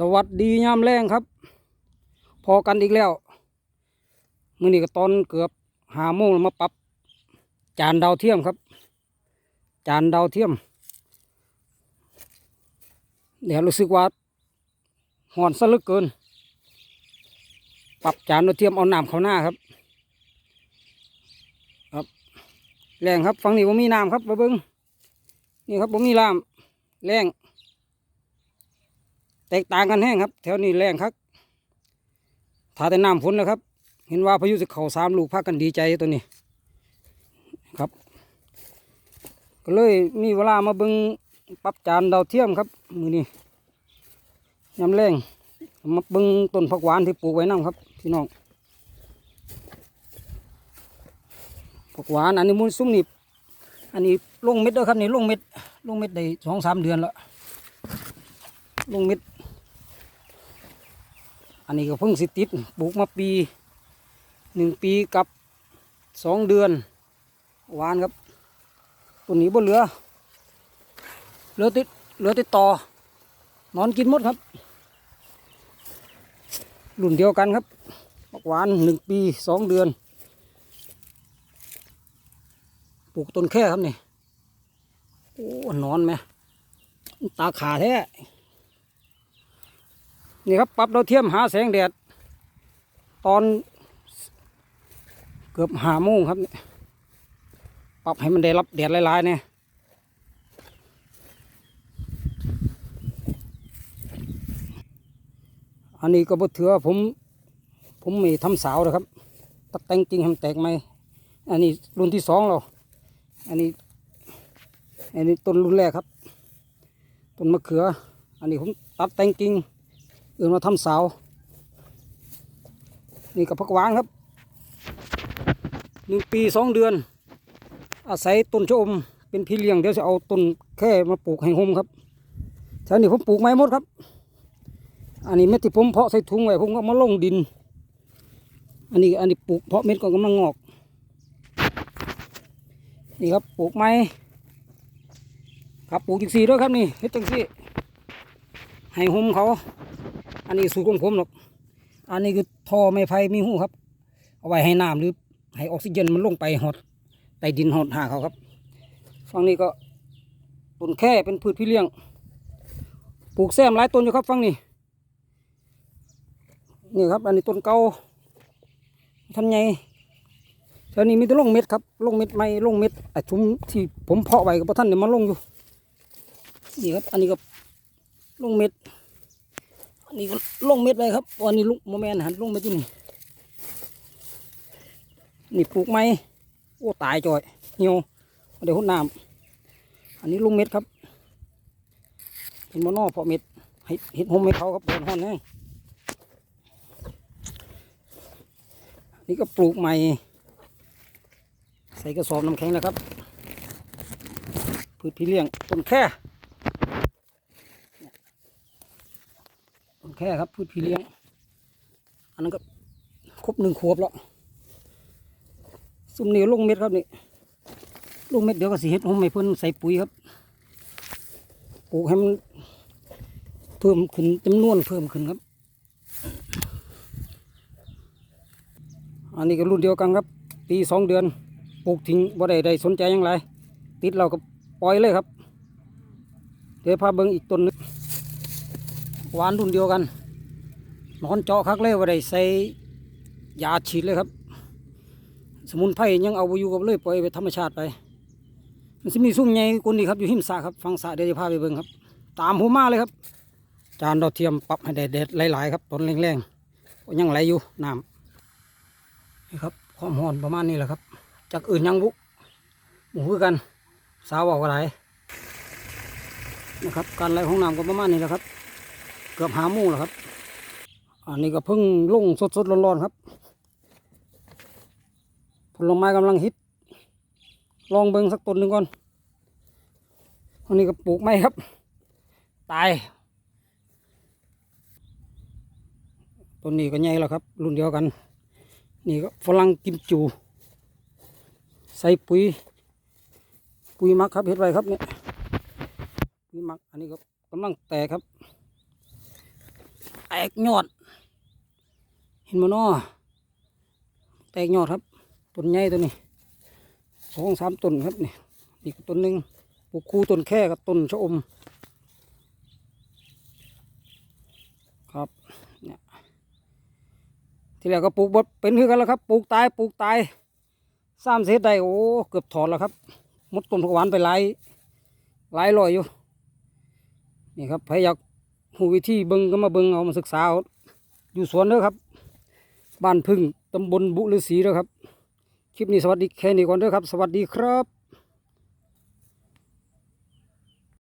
สวัสดียามแรงครับ พอกันอีกแล้วมื่อนี้ก็ตอนเกือบหาโมงแล้วมาปรับ จานดาวเทียมครับ จานดาวเทียม เดี๋ยวรู้สึกว่าหอนซะลึกเกิน ปรับจานดาวเทียมเอาน้ำเข้าหน้าครับ ครับ แรงครับ ฝั่งนี้ผมมีน้ำครับมาเบิ้งนี่ครับผมมีน้ำแรง แตกต่างกันแห้งครับ แถวนี้แรงครับถ้าแต่น้ำฝนนะครับ เห็นว่าพายุจะเข่าสามลูกพากันดีใจตัวนี้ครับ ก็เลยมีเวลามาเบิงปรับจานดาวเทียมครับ มือนี้ยำแรงมาเบิงต้นผักหวานที่ปลูกไว้น้ำครับพี่น้องผักหวานอันนี้มูลซุ้มนี่อันนี้ลงเม็ดแล้วครับนี่ลงเม็ดลงเม็ดได้สองสามเดือนแล้วลงเม็ด อันนี้ก็เพิ่งสิติดปลูกมาปีหนึ่งปีกับสองเดือนหวานครับตัวนี้บนเหลือเหลือติดเหลือติดต่อนอนกินหมดครับรุ่นเดียวกันครับผักหวานหนึ่งปีสองเดือนปลูกต้นแค่ครับนี่โอ้นอนไหมตาขาแท้ นี่ครับปรับดาวเทียมหาแสงแดด ตอนเกือบหาโมงครับนี่ปรับให้มันได้รับแดดหลายๆเนี่ยอันนี้ก็บ่ถือว่าผม ผมม่ทำสาวนะครับตัดแต่งจริงให้มันแตกไหมอันนี้รุ่นที่สองเราอันนี้ อันนี้ต้นรุ่นแรกครับ ต้นมะเขือ อันนี้ผมตัดแต่งจริง เอื่นมาทำเสา นี่กับพักวานครับหนึ่งปีสองเดือน อาศัยต้นชะอม เป็นพี่เลี้ยงเดี๋ยวจะเอาต้นแค่มาปลูกให้โฮมครับแถวนี้ผมปลูกไม้มดครับ อันนี้เม็ดที่ผมเพาะใส่ถุงไว้ผมก็มาลงดิน อันนี้อันนี้ปลูกเพาะเม็ดก็กำลังงอก นี่ครับปลูกไม้ครับปลูกจังสีด้วยครับนี่เฮ็ดจังสีให้โฮมเขา อันนี้สูตรของผมหรอกอันนี้คือท่อไม้ไผ่มีหูครับ เอาไว้ให้น้ำหรือให้ออกซิเจนมันลงไปหดใต้ดินหดหาเขาครับฝั่งนี้ก็ต้นแค่เป็นพืชพี่เลี้ยง ปลูกแซมหลายต้นอยู่ครับฝั่งนี้นี่ครับ อันนี้ต้นเก่าท่านใหญ่ตอนนี้มีแต่ลงเม็ดครับลงเม็ดไม่ลงเม็ดไอ้ชุมที่ผมเพาะไว้กับท่านเนี่ยมาลงอยู่นี่ครับ อันนี้ก็ลงเม็ด อันนี้ก็ลงเม็ดเลยครับวันนี้ลุกโมแมนหันลงเม็ดที่นี่นี่ปลูกไม้โอ้ตายจ่อยเหี่ยวเดี๋ยวหุ่นน้ำอันนี้ลุงเม็ดครับ เป็นมอนอพาะเม็ดให้เห็ดหมเม็ดเขาครับโดนห้อนแห้งอันนี่ก็ปลูกใหม่ ใส่กระสอบน้ำแข็งนะครับพืชพี่เลี้ยงต้นแค่ ต้น แค่ครับพืชพี่เลี้ยง อันนั้นก็ครบหนึ่งขวบแล้วซุ่มนี่ลงเม็ดครับนี่ลงเม็ดเดี๋ยวก็สิเฮ็ดผมให้เพิ่นใส่ปุ๋ยครับปลูกให้มันเพิ่มขึ้นจำนวนเพิ่มขึ้นครับ อันนี้ก็รุ่นเดียวกันครับ ปีสองเดือนปลูกทิ้งบ่ได้ได้สนใจหยังไร ติดเราก็ปล่อยเลยครับ เดี๋ยวพาเบิ่งอีกต้นหนึงห วานรุ่นเดียวกัน นอนเจาะคักเลยว่าได้ใส่ยาฉีดเลยครับ สมุนไพรยังเอาไปอยู่กับเลยปล่อยไปธรรมชาติไป มันจะมีซุ่มใหญ่กุนนี่ครับอยู่หิมสระครับฟังสระเดี๋ยวจะพาไปเบิ่งครับ ตามผมมาเลยครับ จานดาวเทียมปรับให้แดดๆหลายๆครับต้นแรงๆยังไหลอยู่น้ำนี่ครับความร้อนประมาณนี้แหละครับ จากอื่นยังบุหมูคือกัน สาวบอกอะไรนะครับ การไหลของน้ำก็ประมาณนี้แหละครับ เกือบหาโมงแล้วครับ อันนี้ก็เพิ่งลงสดๆร้อนๆครับ ผลไม้กำลังฮิต ลองเบิ่งสักต้นหนึ่งก่อน อันนี้ก็ปลูกไม้ครับ ตาย ต้นนี้ก็ใหญ่แล้วครับ รุ่นเดียวกัน นี่ก็ฝรั่งกิมจู ใส่ปุ๋ย ปุ๋ยมักครับเห็ดไรครับเนี่ยปุ๋ยมัก อันนี้ก็กำลังแตกครับ แตกยอด เห็นมั้นาะแตกยอดครับต้นใหญ่ตัวนี้สองสามต้นครับนี่อีกต้นหนึ่งปลูกคู่ต้นแค่กับต้นชะอม ครับเนี่ยที่แรกก็ปลูกบดเป็นคือกันแล้วครับปลูกตายปลูกตายสามเศษได้โอ้เกือบถอนแล้วครับมดต้นผักหวานไปหลายหลายร้อยอยู่นี่ครับใครอยาก หูวิธีเบิ้งก็มาเบิ้งเอามาศึกษาเอาอยู่สวนเด้อครับ บ้านพึ่งตำบลบุฤษีเด้อครับ คลิปนี้สวัสดีแค่นี้ก่อนเด้อครับ สวัสดีครับ